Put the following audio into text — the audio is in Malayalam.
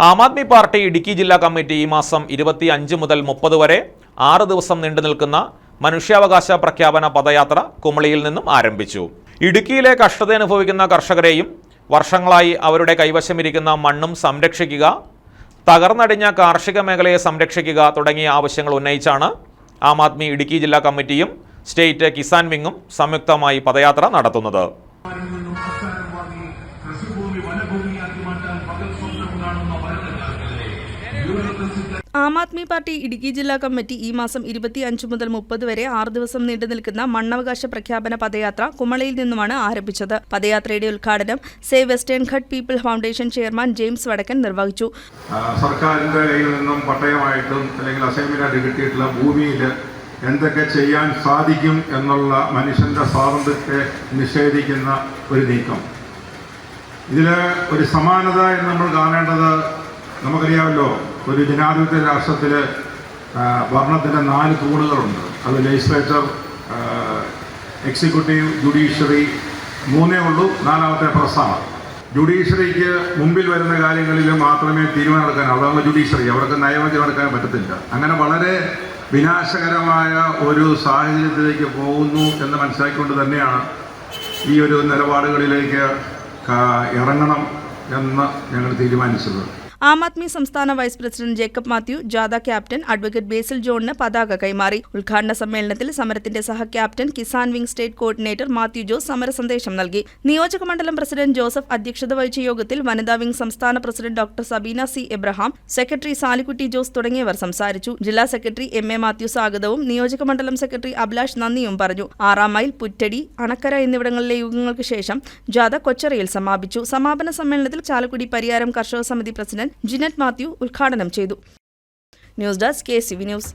ആം ആദ്മി പാർട്ടി ഇടുക്കി ജില്ലാ കമ്മിറ്റി ഈ മാസം ഇരുപത്തി അഞ്ച് മുതൽ മുപ്പത് വരെ ആറ് ദിവസം നീണ്ടു നിൽക്കുന്ന മനുഷ്യാവകാശ പ്രഖ്യാപന പദയാത്ര കുമളിയിൽ നിന്നും ആരംഭിച്ചു. ഇടുക്കിയിലെ കഷ്ടത അനുഭവിക്കുന്ന കർഷകരെയും വർഷങ്ങളായി അവരുടെ കൈവശമിരിക്കുന്ന മണ്ണും സംരക്ഷിക്കുക തകർന്നടിഞ്ഞ കാർഷിക മേഖലയെ സംരക്ഷിക്കുക തുടങ്ങിയ ആവശ്യങ്ങൾ ഉന്നയിച്ചാണ് ആം ആദ്മി ഇടുക്കി ജില്ലാ കമ്മിറ്റിയും സ്റ്റേറ്റ് കിസാൻ വിങ്ങും സംയുക്തമായി പദയാത്ര നടത്തുന്നത് ിൽ നിന്നും അസ്ഥാനം വാങ്ങി കൃഷിഭൂമി വനഭൂമിയാക്കി മാറ്റാൻ പകൽ സ്വപ്നം കാണുന്ന ഭരണകാലത്തിലെ ബ്യൂറോക്രസിക്ക് ആം ആദ്മി പാർട്ടി ഇടുക്കി ജില്ലാ കമ്മിറ്റി ഈ മാസം ഇരുപത്തി അഞ്ച് മുതൽ മുപ്പത് വരെ ആറ് ദിവസം നീണ്ടു നിൽക്കുന്ന മണ്ണവകാശ പ്രഖ്യാപന പദയാത്ര കുമളയിൽ നിന്നുമാണ് ആരംഭിച്ചത്. പദയാത്രയുടെ ഉദ്ഘാടനം save western ghat people foundation chairman James Vadakkan നിർവഹിച്ചു. സർക്കാരിന്റെ കയ്യിൽ നിന്നും പട്ടയമായിട്ടും അല്ലെങ്കിൽ അസൈൻമെന്റായിട്ട് കിട്ടിയിട്ടുള്ള ഭൂമിയിൽ എന്തൊക്കെ ചെയ്യാൻ സാധിക്കും എന്നുള്ള മനുഷ്യന്റെ സ്വാതന്ത്ര്യത്തെ നിഷേധിക്കുന്ന ഒരു നീക്കം. ഇതിൽ ഒരു സമാനത എന്ന് നമ്മൾ കാണേണ്ടത് നമുക്കറിയാമല്ലോ ഒരു ജനാധിപത്യ രാഷ്ട്രത്തിൽ ഭരണത്തിന്റെ നാല് തൂണുകളുണ്ട്. അത് ലെജിസ്ലേച്ചർ എക്സിക്യൂട്ടീവ് ജുഡീഷ്യറി മൂന്നേ ഉള്ളൂ നാലാമത്തെ പ്രസ്സാണ് ജുഡീഷ്യറിക്ക് മുമ്പിൽ വരുന്ന കാര്യങ്ങളിൽ മാത്രമേ തീരുമാനമെടുക്കാൻ അതാണ് ജുഡീഷ്യറി അവർക്ക് നയവചനം എടുക്കാൻ പറ്റത്തില്ല. അങ്ങനെ വളരെ വിനാശകരമായ ഒരു സാഹചര്യത്തിലേക്ക് പോകുന്നു എന്ന് മനസ്സിലാക്കിക്കൊണ്ട് തന്നെയാണ് ഈ ഒരു നിലപാടുകളിലേക്ക് ഇറങ്ങണം എന്ന് ഞങ്ങൾ തീരുമാനിച്ചത്. ആം ആദ്മി സംസ്ഥാന വൈസ് പ്രസിഡന്റ് ജേക്കബ് മാത്യു ജാഥ ക്യാപ്റ്റൻ അഡ്വക്കേറ്റ് ബേസിൽ ജോണിന് പതാക കൈമാറി. ഉദ്ഘാടന സമ്മേളനത്തിൽ സമരത്തിന്റെ സഹ captain Kisan wing state coordinator Mathew Jose സമര സന്ദേശം നൽകി. നിയോജക മണ്ഡലം പ്രസിഡന്റ് ജോസഫ് അധ്യക്ഷത വഹിച്ച യോഗത്തിൽ വനിതാ വിംഗ് സംസ്ഥാന president doctor Sabeena C Abraham secretary Salikutty Jose തുടങ്ങിയവർ സംസാരിച്ചു. ജില്ലാ സെക്രട്ടറി എം എ മാത്യു സ്വാഗതവും നിയോജക മണ്ഡലം സെക്രട്ടറി അഭിലാഷ് നന്ദിയും പറഞ്ഞു. ആറാം മൈൽ പുറ്റടി അണക്കര എന്നിവിടങ്ങളിലെ യുഗങ്ങൾക്ക് ശേഷം ജാഥ കൊച്ചറയിൽ സമാപിച്ചു. സമാപന സമ്മേളനത്തിൽ ചാലക്കുടി പരിയാരം കർഷക സമിതി പ്രസിഡന്റ് ജിനറ്റ് മാത്യു ഉദ്ഘാടനം ചെയ്തു. News desk K C V news.